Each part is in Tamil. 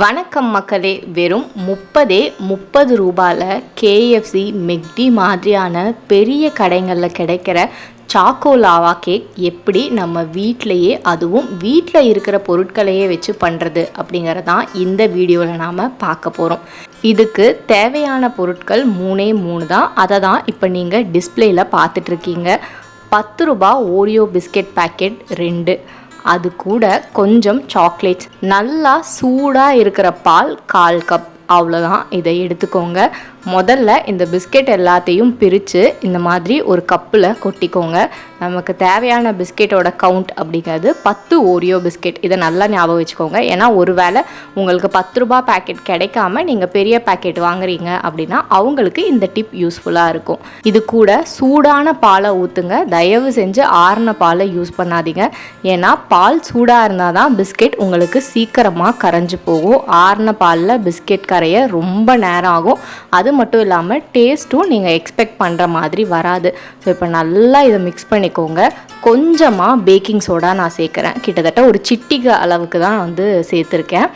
வணக்கம் மக்களே. வெறும் முப்பதே முப்பது ரூபாயில் கேஎஃப்சி மெக்டி மாதிரியான பெரிய கடைகளில் கிடைக்கிற சாக்கோ லாவா கேக் எப்படி நம்ம வீட்டிலையே அதுவும் வீட்டில் இருக்கிற பொருட்களையே வச்சு பண்ணுறது அப்படிங்கிறது தான் இந்த வீடியோவில் நாம் பார்க்க போகிறோம் இதுக்கு தேவையான பொருட்கள் மூணே மூணு தான். அதை தான் இப்போ நீங்கள் டிஸ்பிளேயில் பார்த்துட்ருக்கீங்க பத்து ரூபா ஓரியோ பிஸ்கெட் பேக்கெட் ரெண்டு. அது கூட கொஞ்சம் சாக்லேட்ஸ் நல்லா சூடாக இருக்கிற பால் கால் கப் அவ்வளோதான் இதை எடுத்துக்கோங்க. முதல்ல இந்த பிஸ்கெட் எல்லாத்தையும் பிரித்து இந்த மாதிரி ஒரு கப்பில் கொட்டிக்கோங்க. நமக்கு தேவையான பிஸ்கெட்டோட கவுண்ட் அப்படிங்கிறது பத்து ஓரியோ பிஸ்கெட் இதை நல்லா ஞாபகம் வச்சுக்கோங்க. ஏன்னா ஒரு வேளை உங்களுக்கு பத்து ரூபா பேக்கெட் கிடைக்காம நீங்கள் பெரிய பேக்கெட் வாங்குறீங்க அப்படின்னா அவங்களுக்கு இந்த டிப் யூஸ்ஃபுல்லாக இருக்கும். இது கூட சூடான பாலை ஊற்றுங்க தயவு செஞ்சு ஆறின பாலை யூஸ் பண்ணாதீங்க. ஏன்னா பால் சூடாக இருந்தால் தான் பிஸ்கெட் உங்களுக்கு சீக்கிரமாக கரைஞ்சு போகும். ஆறின பாலில் பிஸ்கெட் கரைய ரொம்ப நேரம் ஆகும். அது மட்டும் இல்லாமல் டேஸ்ட்டும் நீங்கள் எக்ஸ்பெக்ட் பண்ணுற மாதிரி வராது. ஸோ இப்போ நல்லா இதை மிக்ஸ் பண்ணிக்கோங்க. கொஞ்சமாக பேக்கிங் சோடா நான் சேர்க்குறேன். கிட்டத்தட்ட ஒரு சிட்டிக அளவுக்கு தான் வந்து சேர்த்துருக்கேன்.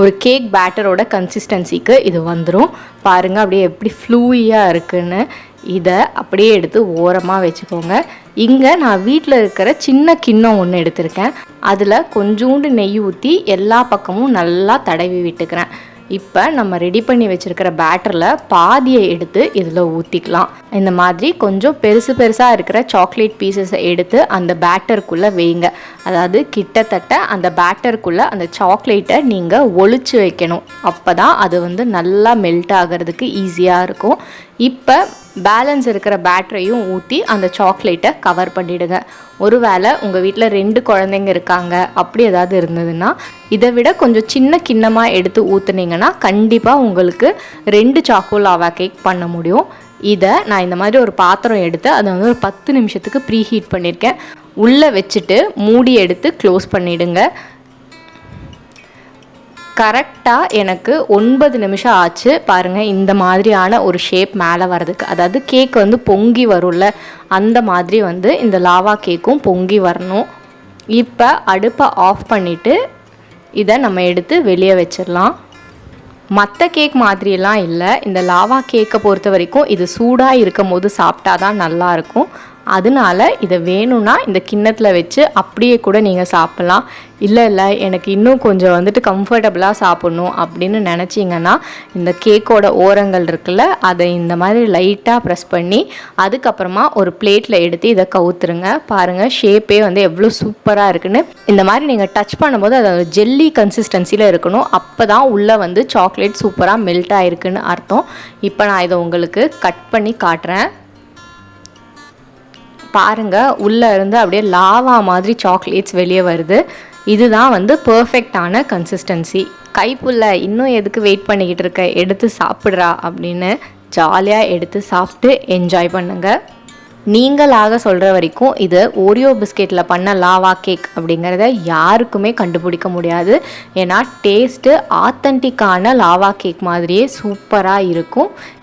ஒரு கேக் பேட்டரோட கன்சிஸ்டன்சிக்கு இது வந்துடும் பாருங்கள் அப்படியே எப்படி ஃப்ளூயாக இருக்குன்னு. இதை அப்படியே எடுத்து ஓரமாக வச்சுக்கோங்க. இங்கே நான் வீட்டில் இருக்கிற சின்ன கிண்ணம் ஒன்று எடுத்திருக்கேன். அதில் கொஞ்சோண்டு நெய் ஊற்றி எல்லா பக்கமும் நல்லா தடவி விட்டுக்கிறேன். இப்போ நம்ம ரெடி பண்ணி வச்சுருக்கிற பேட்டரில் பாதியை எடுத்து இதில் ஊற்றிக்கலாம் இந்த மாதிரி கொஞ்சம் பெருசு பெருசாக இருக்கிற சாக்லேட் பீசஸை எடுத்து அந்த பேட்டருக்குள்ளே வைங்க. அதாவது கிட்டத்தட்ட அந்த பேட்டருக்குள்ளே அந்த சாக்லேட்டை நீங்கள் ஒழிச்சு வைக்கணும். அப்போ தான் அது வந்து நல்லா மெல்ட் ஆகிறதுக்கு ஈஸியாக இருக்கும். இப்போ பேலன்ஸ் இருக்கிற பேட்டரையும் ஊற்றி அந்த சாக்லேட்டை கவர் பண்ணிவிடுங்க ஒருவேளை உங்கள் வீட்டில் ரெண்டு குழந்தைங்க இருக்காங்க அப்படி ஏதாவது இருந்ததுன்னா இதை விட கொஞ்சம் சின்ன கிண்ணமாக எடுத்து ஊற்றுனீங்கன்னா கண்டிப்பாக உங்களுக்கு ரெண்டு சாக்கோ லாவா கேக் பண்ண முடியும். இதை நான் இந்த மாதிரி ஒரு பாத்திரம் எடுத்து அதை வந்து ஒரு பத்து நிமிஷத்துக்கு ப்ரீ ஹீட் பண்ணியிருக்கேன் உள்ளே வச்சுட்டு மூடி எடுத்து க்ளோஸ் பண்ணிவிடுங்க கரெக்டாக எனக்கு ஒன்பது நிமிஷம் ஆச்சு. பாருங்கள் இந்த மாதிரியான ஒரு ஷேப் மேலே வர்றதுக்கு. அதாவது கேக் வந்து பொங்கி வரும்ல அந்த மாதிரி வந்து இந்த லாவா கேக்கும் பொங்கி வரணும். இப்போ அடுப்பை ஆஃப் பண்ணிவிட்டு இதை நம்ம எடுத்து வெளியே வச்சிடலாம். மற்ற கேக் மாதிரியெல்லாம் இல்லை. இந்த லாவா கேக்கை பொறுத்த வரைக்கும் இது சூடாக இருக்கும் போது சாப்பிட்டா தான் நல்லாயிருக்கும் அதனால இதை வேணும்னா இந்த கிண்ணத்தில் வச்சு அப்படியே கூட நீங்கள் சாப்பிட்லாம். இல்லை இல்லை எனக்கு இன்னும் கொஞ்சம் வந்துட்டு கம்ஃபர்டபுளாக சாப்பிட்ணும் அப்படின்னு நினச்சிங்கன்னா இந்த கேக்கோட ஓரங்கள் இருக்குல்ல அதை இந்த மாதிரி லைட்டாக ப்ரெஸ் பண்ணி அதுக்கப்புறமா ஒரு பிளேட்டில் எடுத்து இதை கவுத்துருங்க. பாருங்கள் ஷேப்பே வந்து எவ்வளோ சூப்பராக இருக்குன்னு. இந்த மாதிரி நீங்கள் டச் பண்ணும்போது அது ஜெல்லி கன்சிஸ்டன்சியில் இருக்கணும். அப்போ தான் உள்ளே வந்து சாக்லேட் சூப்பராக மெல்ட் ஆகிருக்குன்னு அர்த்தம். இப்போ நான் இதை உங்களுக்கு கட் பண்ணி காட்டுறேன். பாருங்கள் உள்ளே இருந்து அப்படியே லாவா மாதிரி சாக்லேட்ஸ் வெளியே வருது. இதுதான் வந்து பர்ஃபெக்டான கன்சிஸ்டன்சி கைப்புள்ள இன்னும் எதுக்கு வெயிட் பண்ணிக்கிட்டு இருக்க? எடுத்து சாப்பிட்றா அப்படின்னு ஜாலியாக எடுத்து சாப்பிட்டு என்ஜாய் பண்ணுங்கள் நீங்களாக சொல்கிற வரைக்கும் இது ஓரியோ பிஸ்கெட்டில் பண்ண லாவா கேக் அப்படிங்கிறத யாருக்குமே கண்டுபிடிக்க முடியாது. ஏன்னா டேஸ்ட்டு ஆத்தன்டிக்கான லாவா கேக் மாதிரியே சூப்பராக இருக்கும்.